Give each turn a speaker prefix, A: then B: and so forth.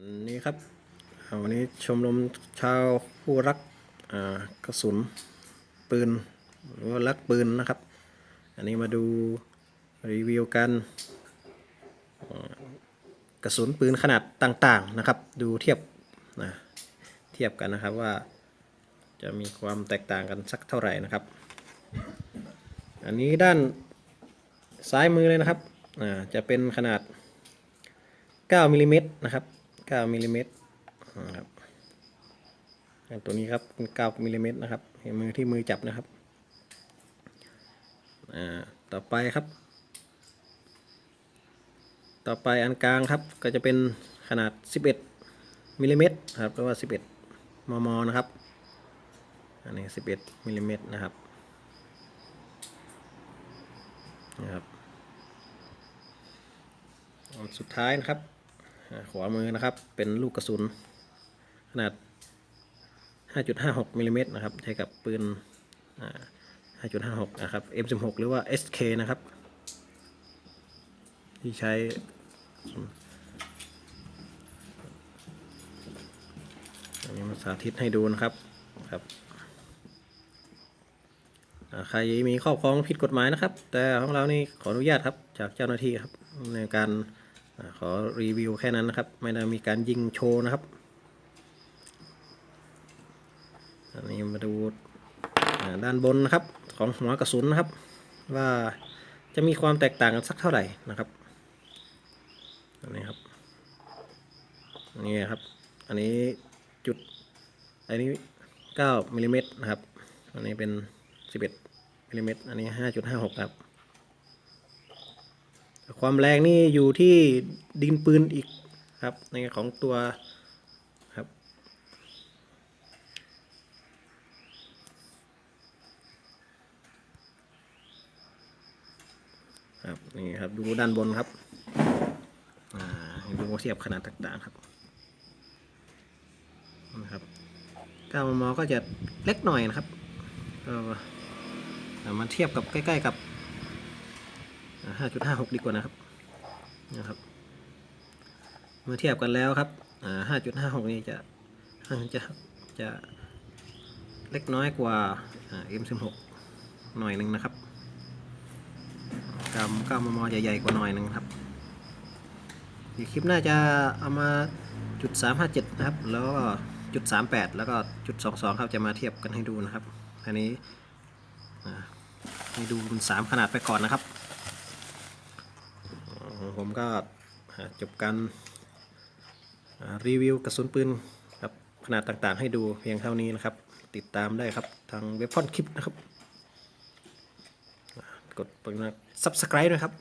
A: อันนี้ครับวันนี้ชมรมชาวผู้รักกระสุนปืนหรือว่ารักปืนนะครับ อันนี้มาดูรีวิวกันกระสุนปืนขนาดต่างๆนะครับ ดูเทียบนะเทียบกันนะครับว่าจะมีความแตกต่างกันสักเท่าไหร่นะครับ อันนี้ด้านซ้ายมือเลยนะครับจะเป็นขนาด9มิลลิเมตรนะครับ 9มิลลิเมตรนะครับตัวนี้ครับเป็น9มิลลิเมตรนะครับเห็นมือที่มือจับนะครับต่อไปครับ ต่อไปอันกลางครับก็จะเป็นขนาด 11มิลลิเมตรครับหรือว่า 11 มม นะครับอันนี้ 11มิลลิเมตรนะครับนะครับอันสุดท้ายนะครับ ขวามือนะครับ เป็นลูกกระสุน ขนาด 5.56มิลลิเมตรนะครับ ใช้กับปืน 5.56 นะครับ M16 หรือว่า SK นะครับ ที่ใช้อันนี้มาสาธิตให้ดูนะครับครับใครมีครอบครองผิดกฎหมายนะครับ แต่ของเรานี่ขออนุญาตครับจากเจ้าหน้าที่ครับในการ ขอรีวิวแค่นั้นนะครับ ไม่ได้มีการยิงโชว์นะครับ อันนี้มาดูด้านบนนะครับ ของหัวกระสุนนะครับ ว่าจะมีความแตกต่างกันสักเท่าไหร่นะครับอันนี้ครับอันนี้ครับ อันนี้จุด อันนี้9มิลลิเมตรนะครับ อันนี้เป็น 11มิลลิเมตรอันนี้ 5.56ครับ ความแรงนี่อยู่ที่ดินปืนอีกครับในของตัวครับครับนี่ครับดูด้านบนครับดูเทียบขนาดต่างๆครับนะครับ9มมก็จะเล็กหน่อยนะครับก็เอามาเทียบกับใกล้ ๆ กับ อ่า5.56ดีกว่านะครับนะครับเมื่อเทียบกันแล้วครับอ่า5.56นี่จะจะจะเล็กน้อยกว่าอ่า M16 หน่อยหนึ่งนะครับ9 9มมจะใหญ่กว่าหน่อยหนึ่งครับอีกคลิปหน้าจะเอามาจุด357นะครับ แล้วก็จุด38แล้วก็จุด22ครับจะมาเทียบกันให้ดูนะครับ อันนี้อ่าให้ดูเป็น3ขนาดไปก่อนนะครับ อ่าผมก็จบการรีวิวกระสุนปืนครับขนาดต่างๆ ให้ดูเพียงเท่านี้นะครับ ติดตามได้ครับทางเว็บฟอนคลิปนะครับ กดปุ่ม subscribe ด้วยครับ